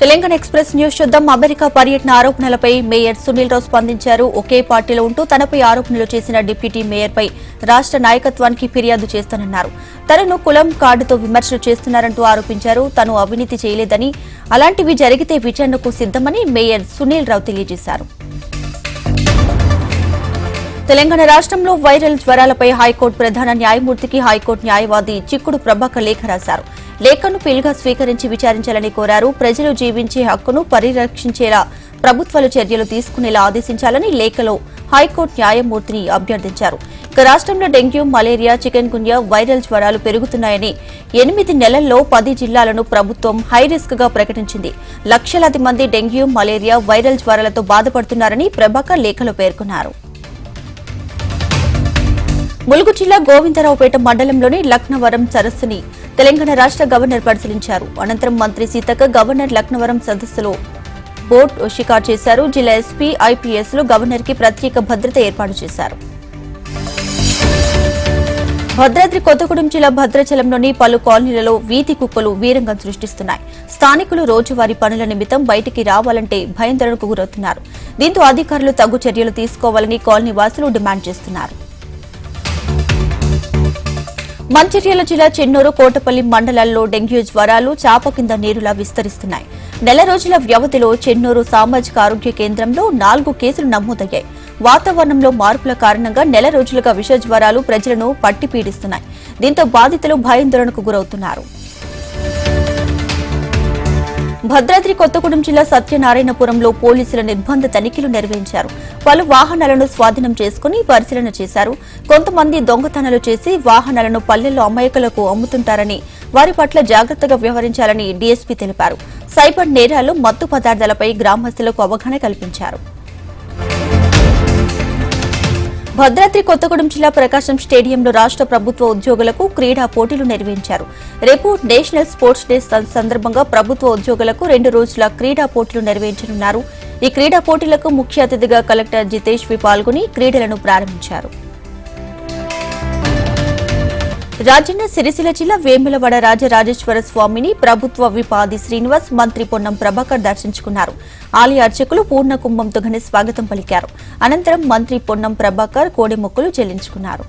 Telangana express news చూద్దాం. America పర్యటన ఆరోపణలపై మేయర్ సునీల్ రావు స్పందించారు. ఒకే పార్టీలో ఉంటూ తనపై ఆరోపణలు చేసిన డిప్యూటీ మేయర్పై రాష్ట్ర నాయకత్వానికి ఫిర్యాదు చేస్తానన్నారు. తనను కులం కార్డుతో విమర్శలు చేస్తున్నారంటూ ఆరోపించారు. తను అవినీతి చేయలేదని అలాంటివి జరిగితే విచారణకు సిద్దమని మేయర్ సునీల్ రావు తెలియజేశారు. తెలంగాణ రాష్ట్రంలో వైరల్ జ్వరాలపై హైకోర్టు ప్రధాన న్యాయమూర్తికి హైకోర్టు న్యాయవాది చిక్కుడు ప్రభాకర్ లేఖ రాశారు. లేఖను పిల్గా స్వీకరించి విచారించాలని కోరారు. ప్రజలు జీవించే హక్కును పరిరక్షించేలా ప్రభుత్వాలు చర్యలు తీసుకునేలా ఆదేశించాలని లేఖలో హైకోర్టు న్యాయమూర్తిని అభ్యర్థించారు. ఇక రాష్ట్రంలో dengue malaria chikungunya viral జ్వరాలు పెరుగుతున్నాయని ఎనిమిది నెలల్లో పది జిల్లాలను ప్రభుత్వం హై రిస్క్గా ప్రకటించింది. లక్షలాది మంది డెంగ్యూ మలేరియా వైరల్ జ్వరాలతో బాధపడుతున్నారని ప్రభాకర్ లేఖలో పేర్కొన్నారు. ములుగు జిల్లా గోవిందరావుపేట మండలంలోని లక్నవరం సరస్సుని తెలంగాణ రాష్ట్ర గవర్నర్ పరిశీలించారు. అనంతరం మంత్రి సీతక్క గవర్నర్ లక్నవరం సదస్సులో బోట్ షికారు చేశారు. జిల్లా ఎస్పీ ఐపీఎస్లో గవర్నర్కి ప్రత్యేక భద్రత ఏర్పాటు చేశారు. భద్రాద్రి కొత్తగూడెం జిల్లా భద్రాచలంలోని పలు కాలనీలలో వీధి కుక్కలు వీరంగం సృష్టిస్తున్నాయి. స్థానికులు రోజువారీ పనుల నిమిత్తం బయటికి రావాలంటే భయందరణకు గురవుతున్నారు. దీంతో అధికారులు తగు చర్యలు తీసుకోవాలని కాలనీ వాసులు డిమాండ్ చేస్తున్నారు. మంచిర్యాల జిల్లా చెన్నూరు కోటపల్లి మండలాల్లో డెంగ్యూ జ్వరాలు చాప కింద నీరులా విస్తరిస్తున్నాయి. నెల రోజుల వ్యవధిలో చెన్నూరు సామాజిక ఆరోగ్య కేంద్రంలో నాలుగు కేసులు నమోదయ్యాయి. వాతావరణంలో మార్పుల కారణంగా నెల రోజులుగా విష జ్వరాలు ప్రజలను పట్టి పీడిస్తున్నాయి దీంతో బాధితులు భయాందోళనకు గురవుతున్నారు. భద్రాద్రి కొత్తగూడెం జిల్లా సత్యనారాయణపురంలో పోలీసుల నిర్బంధ తనిఖీలు నిర్వహించారు. పలు వాహనాలను స్వాధీనం చేసుకుని పరిశీలన చేశారు. కొంతమంది దొంగతనాలు చేసి వాహనాలను పల్లెల్లో అమాయకులకు అమ్ముతుంటారని వారి పట్ల జాగ్రత్తగా వ్యవహరించాలని డీఎస్పీ తెలిపారు. సైబర్ నేరాలు మత్తు పదార్థాలపై గ్రామస్తులకు అవగాహన కల్పించారు. భద్రాద్రి కొత్తగూడెం జిల్లా ప్రకాశం స్టేడియంలో రాష్ట్ర ప్రభుత్వ ఉద్యోగులకు క్రీడా పోటీలు నిర్వహించారు. రేపు నేషనల్ స్పోర్ట్స్ డే సందర్భంగా ప్రభుత్వ ఉద్యోగులకు రెండు రోజుల క్రీడా పోటీలు నిర్వహించనున్నారు. ఈ క్రీడా పోటీలకు ముఖ్య అతిథిగా కలెక్టర్ జితేష్ వి పాల్గొని క్రీడలను ప్రారంభించారు. రాజన్న సిరిసిల్ల జిల్లా వేములవాడ రాజరాజేశ్వర స్వామిని ప్రభుత్వ విపాది శ్రీనివాస్ మంత్రి పొన్నం ప్రభాకర్ దర్శించుకున్నారు. ఆలయ అర్చకులు పూర్ణ కుంభంతో ఘన స్వాగతం పలికారు. అనంతరం మంత్రి పొన్నం ప్రభాకర్ కోడి మొక్కులు చెల్లించుకున్నారు.